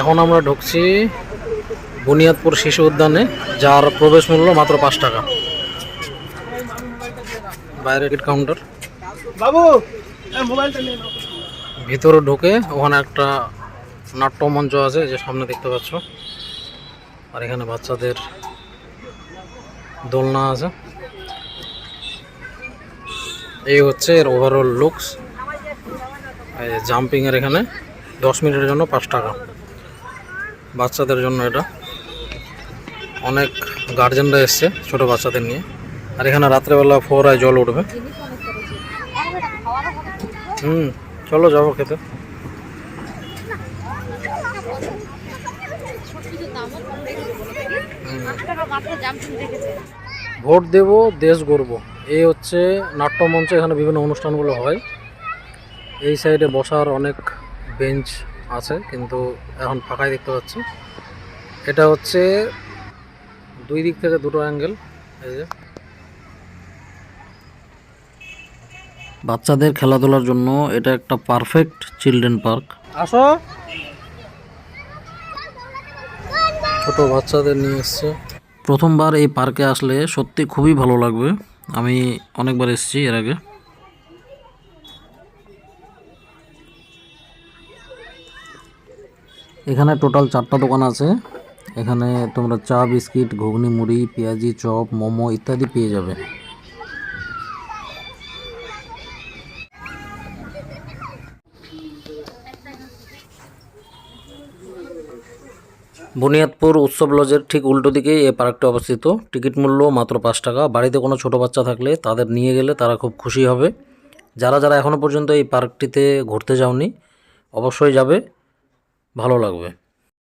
এখন আমরা ঢুকছি বুনিয়াদপুর শিশু উদ্যানে যার প্রবেশ মূল্য মাত্র পাঁচ টাকা। বাইরে টিকিট কাউন্টার। বাবু ভিতরে ঢুকে ওখানে একটা নাট্যমঞ্চ আছে যে সামনে দেখতে পাচ্ছ। আর এখানে বাচ্চাদের দোলনা আছে। এই হচ্ছে এর ওভারঅল লুকস জাম্পিং এর এখানে দশ মিনিটের জন্য পাঁচ টাকা। বাচ্চাদের জন্য এটা। অনেক গার্জেনরা এসছে ছোট বাচ্চাদের নিয়ে। আর এখানে রাত্রেবেলা ফোরায় জল উঠবে। হুম, চলো যাব খেতে। ভোট দেব, দেশ গড়ব। এই হচ্ছে নাট্যমঞ্চ এখানে বিভিন্ন অনুষ্ঠানগুলো হয়। এই সাইডে বসার অনেক বেঞ্চ আছে কিন্তু এখন ফাঁকাই দেখতে পাচ্ছি। এটা হচ্ছে দুই দিক থেকে দুটো অ্যাঙ্গেল এই যে। বাচ্চাদের খেলাধুলার জন্য এটা একটা পারফেক্ট চিলড্রেন পার্ক আসো। ছোট বাচ্চাদের নিয়ে এসছে। প্রথমবার এই পার্কে আসলে সত্যি খুবই ভালো লাগবে। আমি অনেকবার এসেছি এর আগে। এখানে টোটাল চারটা দোকান আছে। এখানে তোমরা চা, বিস্কিট, ঘুগনি, মুড়ি, পেঁয়াজি, চপ, মোমো ইত্যাদি পেয়ে যাবে। বুনিয়াদপুর উৎসব লজের ঠিক উল্টো দিকেই এই পার্কটি অবস্থিত। টিকিট মূল্য মাত্র পাঁচ টাকা। বাড়িতে কোনো ছোট বাচ্চা থাকলে তাদের নিয়ে গেলে তারা খুব খুশি হবে। যারা যারা এখনও পর্যন্ত এই পার্কটিতে ঘুরতে যাওনি, অবশ্যই যাবে। ভালো লাগবে।